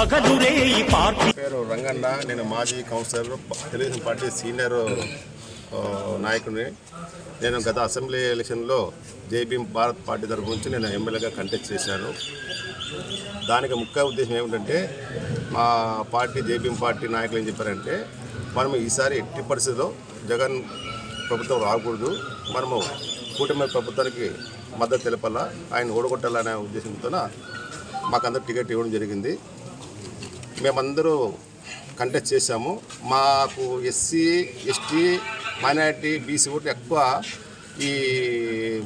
పేరు రంగన్న నేను మాజీ కౌన్సిలర్ తెలుగుదేశం పార్టీ సీనియర్ నాయకుడిని. నేను గత అసెంబ్లీ ఎలక్షన్లో జేబీఎం భారత్ పార్టీ తరపు నుంచి నేను ఎమ్మెల్యేగా కంటెస్ట్ చేశాను. దానికి ముఖ్య ఉద్దేశం ఏమిటంటే మా పార్టీ జేబీఎం పార్టీ నాయకులు ఏం చెప్పారంటే మనం ఈసారి ఎట్టి పరిస్థితిలో జగన్ ప్రభుత్వం రాకూడదు. మనము కూటమి ప్రభుత్వానికి మద్దతు తెలపాలా ఆయన ఓడగొట్టాలనే ఉద్దేశంతో మాకందరూ టికెట్ ఇవ్వడం జరిగింది. మేమందరూ కంటెస్ట్ చేశాము. మాకు ఎస్సీ ఎస్టీ మైనారిటీ బీసీ ఓట్లు ఎక్కువ ఈ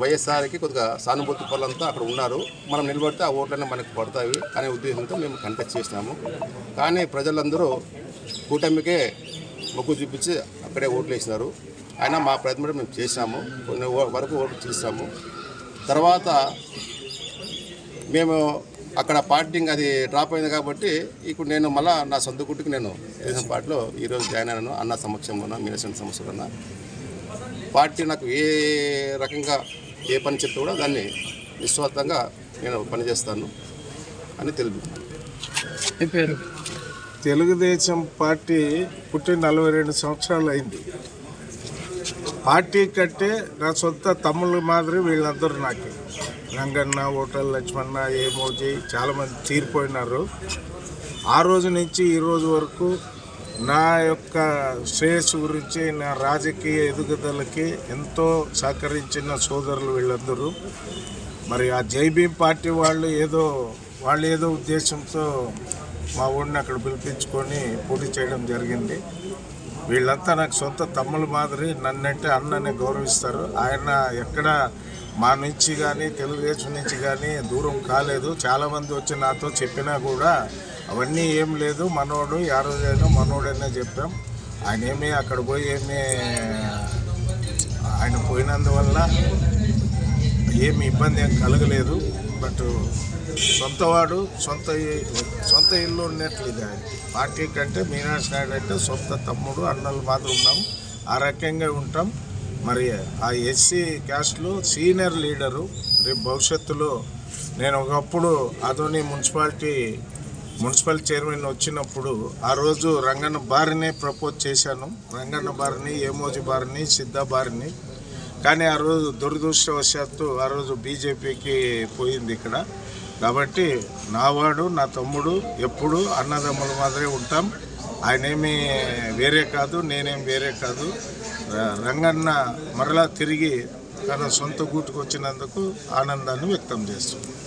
వైఎస్ఆర్కి కొద్దిగా సానుభూతి పనులంతా అక్కడ ఉన్నారు. మనం నిలబడితే ఆ ఓట్లన్నీ మనకు పడతాయి అనే ఉద్దేశంతో మేము కంటెస్ట్ చేసినాము. కానీ ప్రజలందరూ కూటమికే మొగ్గు చూపించి అక్కడే ఓట్లు వేసినారు. అయినా మా ప్రయత్నం మేము చేశాము. కొన్ని వరకు ఓట్లు చేసాము తర్వాత మేము అక్కడ పార్టీంగ్ అది డ్రాప్ అయింది కాబట్టి ఇప్పుడు నేను మళ్ళా నా సొంత గుట్టుకు నేను తెలుగుదేశం పార్టీలో ఈరోజు జాయిన్ అయినాను అన్న సమక్షంలోన మీనసిన సమస్యలోన పార్టీ నాకు ఏ రకంగా ఏ పని చెప్తే కూడా దాన్ని నిస్వార్థంగా నేను పనిచేస్తాను అని తెలుపు మీ పేరు? తెలుగుదేశం పార్టీ పుట్టి నలభై రెండు సంవత్సరాలు అయింది. పార్టీ కంటే నా సొంత తమ్ముళ్ళ మాదిరి వీళ్ళందరూ నాకు. రంగన్న హోటల్ లక్ష్మణ ఏమోజీ చాలామంది తీరిపోయినారు ఆ రోజు నుంచి ఈ రోజు వరకు నా యొక్క శ్రేయస్సు గురించి నా రాజకీయ ఎదుగుదలకి ఎంతో సహకరించిన సోదరులు వీళ్ళందరూ. మరి ఆ జైబీం పార్టీ వాళ్ళు ఏదో వాళ్ళు ఏదో ఉద్దేశంతో మా ఊరిని అక్కడ పిలిపించుకొని పోటీ చేయడం జరిగింది. వీళ్ళంతా నాకు సొంత తమ్ముల మాదిరి నన్నంటే అన్నని గౌరవిస్తారు. ఆయన ఎక్కడ మా నుంచి కానీ తెలుగుదేశం నుంచి కానీ దూరం కాలేదు. చాలామంది వచ్చి నాతో చెప్పినా కూడా అవన్నీ ఏం లేదు. మనోడు ఆ రోజైనా మనోడైనా చెప్పాం. ఆయన ఏమీ అక్కడ పోయి ఏమీ ఆయన పోయినందువల్ల ఏమి ఇబ్బంది ఏం కలగలేదు. బట్ సొంతవాడు సొంత సొంత ఇల్లు ఉన్నట్లు ఇది ఆయన. పార్టీ కంటే మీనాక్షి నాయుడు అంటే సొంత తమ్ముడు అన్నలు మాత్రం ఉన్నాం. ఆ రకంగా ఉంటాం. మరి ఆ ఎస్సీ క్యాస్ట్లో సీనియర్ లీడరు రేపు భవిష్యత్తులో నేను ఒకప్పుడు అదోని మున్సిపాలిటీ మున్సిపల్ చైర్మన్ వచ్చినప్పుడు ఆ రోజు రంగన్న బారినే ప్రపోజ్ చేశాను. రంగన్న బారిని ఏమోజీ బారిని సిద్ధ బారిని. కానీ ఆ రోజు దురదృష్టవశాత్తు ఆ రోజు బీజేపీకి పోయింది ఇక్కడ. కాబట్టి నా వాడు నా తమ్ముడు ఎప్పుడు అన్నదమ్ముల మాదిరే ఉంటాం. ఆయనేమి వేరే కాదు నేనేం వేరే కాదు. రంగన్న మరలా తిరిగి తన సొంత గూటుకు వచ్చినందుకు ఆనందాన్ని వ్యక్తం చేస్తున్నాను